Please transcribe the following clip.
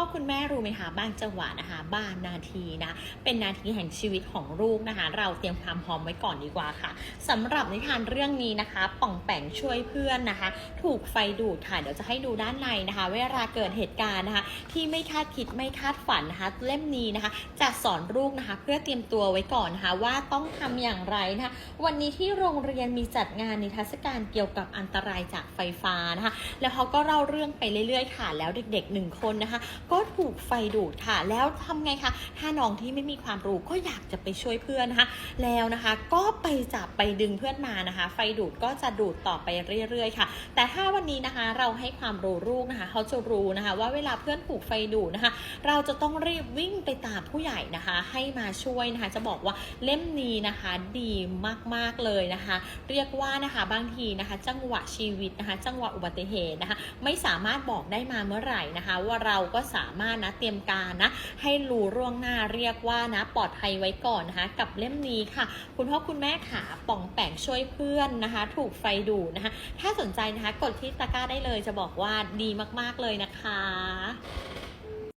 พ่อคุณแม่รู้ไหมคะบางจังหวะนะคะบางนาทีนะเป็นนาทีแห่งชีวิตของลูกนะคะ เราเตรียมความพร้อมไว้ก่อนดีกว่าค่ะสำหรับนิทานเรื่องนี้นะคะ ป่องแป่งช่วยเพื่อนนะคะ ถูกไฟดูดค่ะเดี๋ยวจะให้ดูด้านในนะคะ เวลาเกิดเหตุการณ์นะคะ ที่ไม่คาดคิดไม่คาดฝันนะคะเล่มนี้นะคะ จะสอนลูกนะคะ เพื่อเตรียมตัวไว้ก่อนนะคะว่าต้องทำอย่างไรนะคะวันนี้ที่โรงเรียนมีจัดงานนิทรรศการเกี่ยวกับอันตรายจากไฟฟ้านะคะ แล้วเขาก็เล่าเรื่องไปเรื่อยๆค่ะ แล้วเด็กๆหนึ่งคนนะคะก็ถูกไฟดูดค่ะ แล้วทำไงคะ ถ้าน้องที่ไม่มีความรู้ก็อยากจะไปช่วยเพื่อนนะคะ แล้วนะคะก็ไปจับไปดึงเพื่อนมานะคะ ไฟดูดก็จะดูดต่อไปเรื่อยๆค่ะ แต่ถ้าวันนี้นะคะเราให้ความรู้ลูกนะคะ เขาจะรู้นะคะ ว่าเวลาเพื่อนถูกไฟดูดนะคะ เราจะต้องรีบวิ่งไปตามผู้ใหญ่นะคะ ให้มาช่วยนะคะ จะบอกว่าเล่มนี้นะคะดีมากๆเลยนะคะ เรียกว่านะคะบางทีนะคะ จังหวะชีวิตนะคะ จังหวะอุบัติเหตุนะคะ ไม่สามารถบอกได้มาเมื่อไหร่นะคะ ว่าเราก็สาามารถนะเตรียมการนะให้รู้ร่วงหน้าเรียกว่านะปลอดภัยไว้ก่อนนะคะ กับเล่มนี้ค่ะ คุณพ่อคุณแม่ขาป่องแปงช่วยเพื่อนนะคะ ถูกไฟดูนะคะ ถ้าสนใจนะคะกดที่ตะกร้าได้เลยจะบอกว่าดีมากๆเลยนะคะ